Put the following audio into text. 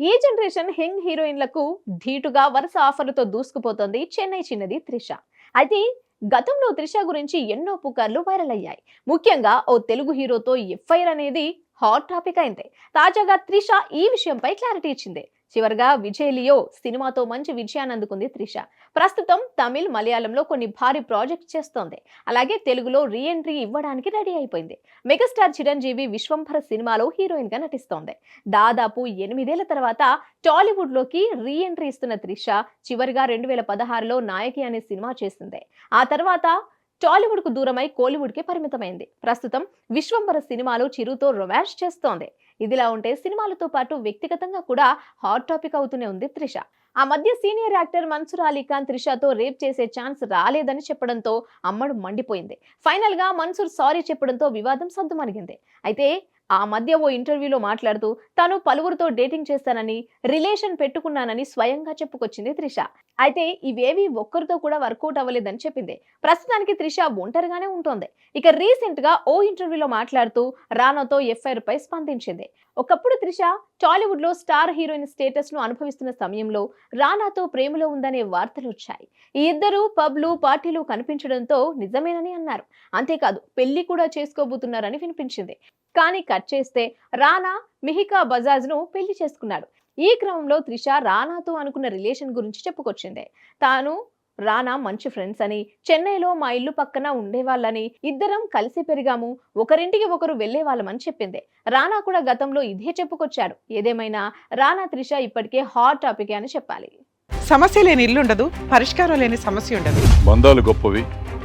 ఈ generation young హీరోయిన్లకు ధీటుగా వరుస ఆఫర్లతో దూసుకుపోతోంది చెన్నై చిన్నది త్రిష. అయితే గతంలో త్రిష గురించి ఎన్నో పుకార్లు వైరల్ అయ్యాయి. ముఖ్యంగా ఓ తెలుగు హీరోతో ఎఫ్ఐఆర్ అనేది హాట్ టాపిక్ అయింది. తాజాగా త్రిష ఈ విషయంపై క్లారిటీ ఇచ్చింది. చివరిగా విజయ్ లియో సినిమాతో మంచి విజయాన్ని అందుకుంది త్రిష. ప్రస్తుతం తమిళ్ మలయాళంలో కొన్ని భారీ ప్రాజెక్ట్ చేస్తోంది. అలాగే తెలుగులో రీ ఎంట్రీ ఇవ్వడానికి రెడీ అయిపోయింది. మెగాస్టార్ చిరంజీవి విశ్వంభర సినిమాలో హీరోయిన్గా నటిస్తోంది. దాదాపు ఎనిమిదేళ్ళ తర్వాత టాలీవుడ్లోకి రీ ఎంట్రీ ఇస్తున్న త్రిష చివరిగా రెండు వేల పదహారులో నాయకి అనే సినిమా చేసింది. ఆ తర్వాత టాలీవుడ్కు దూరమై కోలీవుడ్కి పరిమితమైంది. ప్రస్తుతం విశ్వంభర సినిమాలో చిరుతో రొమాన్స్ చేస్తోంది. ఇదిలా ఉంటే సినిమాలతో పాటు వ్యక్తిగతంగా కూడా హాట్ టాపిక్ అవుతూనే ఉంది త్రిష. ఆ మధ్య సీనియర్ యాక్టర్ మన్సూర్ అలీ ఖాన్ త్రిషతో రేప్ చేసే ఛాన్స్ రాలేదని చెప్పడంతో అమ్మడు మండిపోయింది. ఫైనల్గా మన్సూర్ సారీ చెప్పడంతో వివాదం సద్దుమణిగింది. అయితే ఆ మధ్య ఓ ఇంటర్వ్యూలో మాట్లాడుతూ తాను పలువురితో డేటింగ్ చేస్తానని రిలేషన్ పెట్టుకున్నానని స్వయంగా చెప్పుకొచ్చింది త్రిష. అయితే ఇవేవి ఒక్కరితో కూడా వర్కౌట్ అవ్వలేదని చెప్పింది. ప్రస్తుతానికి త్రిష ఒంటరిగానే ఉంటోంది. ఇక రీసెంట్గా ఓ ఇంటర్వ్యూలో మాట్లాడుతూ రానాతో ఎఫ్ఐఆర్ పై స్పందించింది. ఒకప్పుడు త్రిష టాలీవుడ్లో స్టార్ హీరోయిన్ స్టేటస్ను అనుభవిస్తున్న సమయంలో రానాతో ప్రేమలో ఉందనే వార్తలు వచ్చాయి. ఈ ఇద్దరు పబ్లు పార్టీలు కనిపించడంతో నిజమేనని అన్నారు. అంతేకాదు పెళ్ళి కూడా చేసుకోబోతున్నారని వినిపించింది. కానీ కట్ చేస్తే రానా మిహికా బజాజ్ను పెళ్ళి చేసుకున్నాడు. ఈ క్రమంలో త్రిష రానాతో అనుకున్న రిలేషన్ గురించి చెప్పుకొచ్చింది. తాను రానా మంచి ఫ్రెండ్స్ అని చెన్నైలో మా ఇల్లు పక్కన ఉండేవాళ్ళని ఇద్దరం కలిసి పెరిగాము ఒకరింటికి ఒకరు వెళ్ళే వాళ్ళమని చెప్పింది. రానా కూడా గతంలో ఇదే చెప్పుకొచ్చాడు. ఏదేమైనా రానా త్రిష ఇప్పటికే హాట్ టాపిక్ అని చెప్పాలి. సమస్య లేని ఇల్లు ఉండదు పరిష్కారం లేని సమస్య ఉండదు. బంధాలు గొప్పవి.